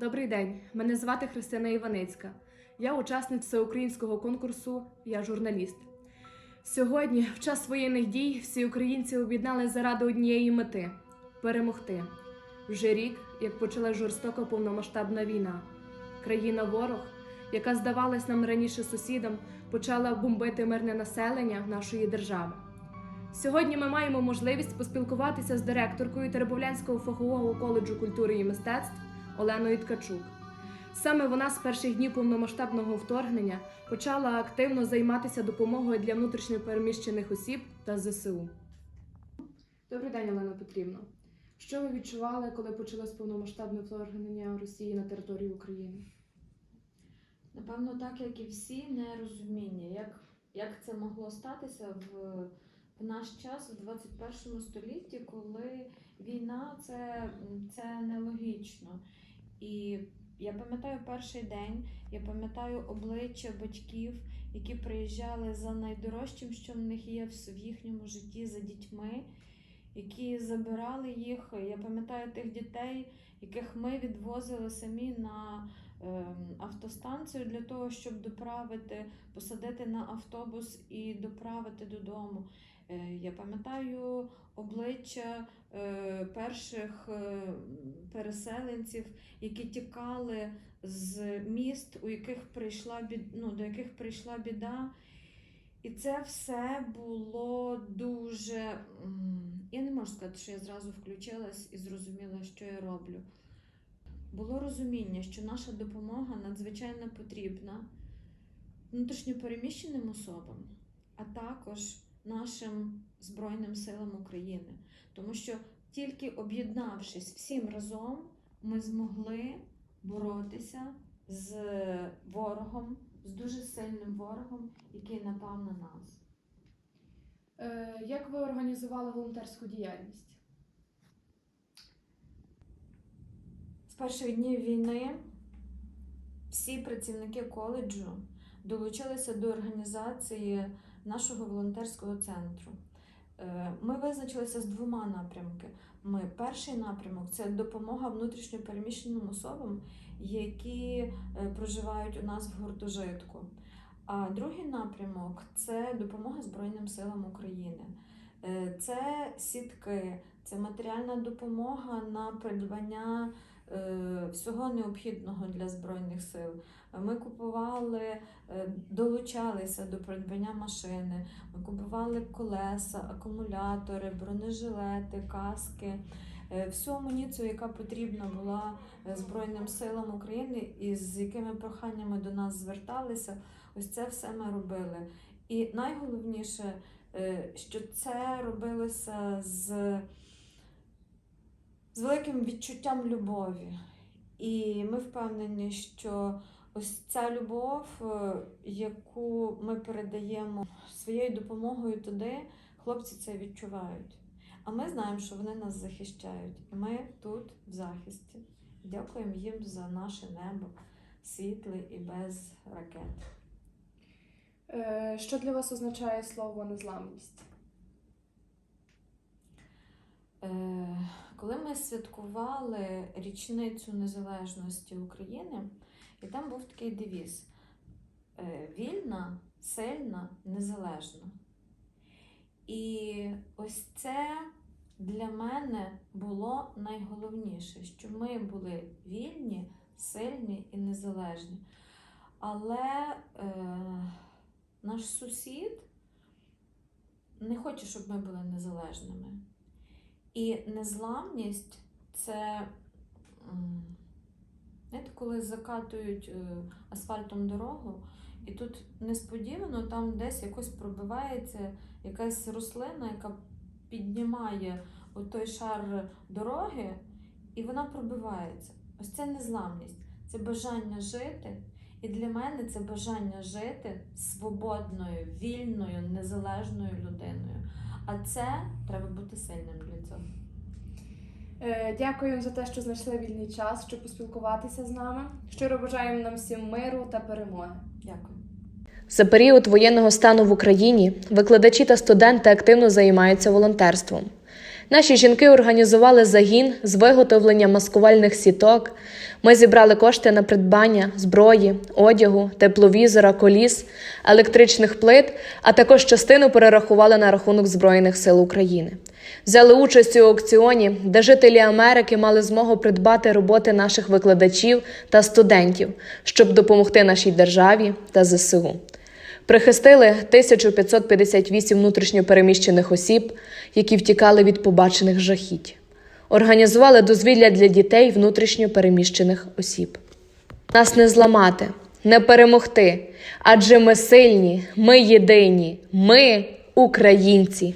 Добрий день, мене звати Христина Іваницька. Я учасниця всеукраїнського конкурсу Я журналіст. Сьогодні, в час воєнних дій, всі українці об'єднали заради однієї мети перемогти. Вже рік, як почала жорстока повномасштабна війна. Країна ворог, яка здавалась нам раніше сусідом, почала бомбити мирне населення нашої держави. Сьогодні ми маємо можливість поспілкуватися з директоркою Теребовлянського фахового коледжу культури і мистецтв Оленою Ткачук. Саме вона з перших днів повномасштабного вторгнення почала активно займатися допомогою для внутрішньопереміщених осіб та ЗСУ. Добрий день, Олена Петрівна. Що ви відчували, коли почалось повномасштабне вторгнення Росії на територію України? Напевно, так як і всі, нерозуміння, як, як це могло статися в, в наш час, в 21 столітті, коли війна це, це нелогічно. І я пам'ятаю перший день, я пам'ятаю обличчя батьків, які приїжджали за найдорожчим, що в них є в їхньому житті, за дітьми, які забирали їх. Я пам'ятаю тих дітей, яких ми відвозили самі на ем, автостанцію для того, щоб доправити, посадити на автобус і доправити додому. Е, Я пам'ятаю обличчя е, перших е, переселенців, які тікали з міст, у яких прийшла бід... ну, до яких прийшла біда. І це все було дуже. Я не можу сказати, що я зразу включилась і зрозуміла, що я роблю було розуміння, що наша допомога надзвичайно потрібна внутрішньопереміщеним особам, а також нашим Збройним силам України. Тому що тільки об'єднавшись всім разом, ми змогли боротися з ворогом, з дуже сильним ворогом, який напав на нас. Е, як ви організували волонтерську діяльність? З перших днів війни всі працівники коледжу долучилися до організації нашого волонтерського центру. Е, Ми визначилися з двома напрямки. Ми перший напрямок це допомога внутрішньопереміщеним особам, які е, проживають у нас в гуртожитку. А другий напрямок це допомога Збройним силам України. Е, Це сітки, це матеріальна допомога на придбання всього необхідного для Збройних сил. Ми купували, е, долучалися до придбання машини, ми купували колеса, акумулятори, бронежилети, каски. е, Всю амуніцію, яка потрібна була е, Збройним силам України, і з якими проханнями до нас зверталися, ось це все ми робили. І найголовніше, е, що це робилося з, з великим відчуттям любові. І ми впевнені, що ось ця любов, е, яку ми передаємо своєю допомогою туди, хлопці це відчувають. А ми знаємо, що вони нас захищають. І ми тут в захисті. Дякуємо їм за наше небо, світле і без ракет. Е, що для вас означає слово незламність? Е, Коли ми святкували річницю незалежності України, і там був такий девіз: е, вільна, сильна, незалежна. І ось це для мене було найголовніше, що ми були вільні, сильні і незалежні. Але е, наш сусід не хоче, щоб ми були незалежними. І незламність це, знаєте, коли закатують е, асфальтом дорогу, і тут несподівано там десь якось пробивається якась рослина, яка піднімає той шар дороги, і вона пробивається. Ось це незламність, це бажання жити. І для мене це бажання жити свободною, вільною, незалежною людиною. А це треба бути сильним для цього. Дякую Дякуємо за те, що знайшли вільний час, щоб поспілкуватися з нами. Щиро бажаємо нам всім миру та перемоги. Дякую. За період воєнного стану в Україні викладачі та студенти активно займаються волонтерством. Наші жінки організували загін з виготовлення маскувальних сіток. Ми зібрали кошти на придбання зброї, одягу, тепловізора, коліс, електричних плит, а також частину перерахували на рахунок Збройних сил України. Взяли участь у аукціоні, де жителі Америки мали змогу придбати роботи наших викладачів та студентів, щоб допомогти нашій державі та ЗСУ. Прихистили 1558 внутрішньопереміщених осіб, які втікали від побачених жахіть. Організували дозвілля для дітей внутрішньопереміщених осіб. Нас не зламати, не перемогти, адже ми сильні, ми єдині, ми українці.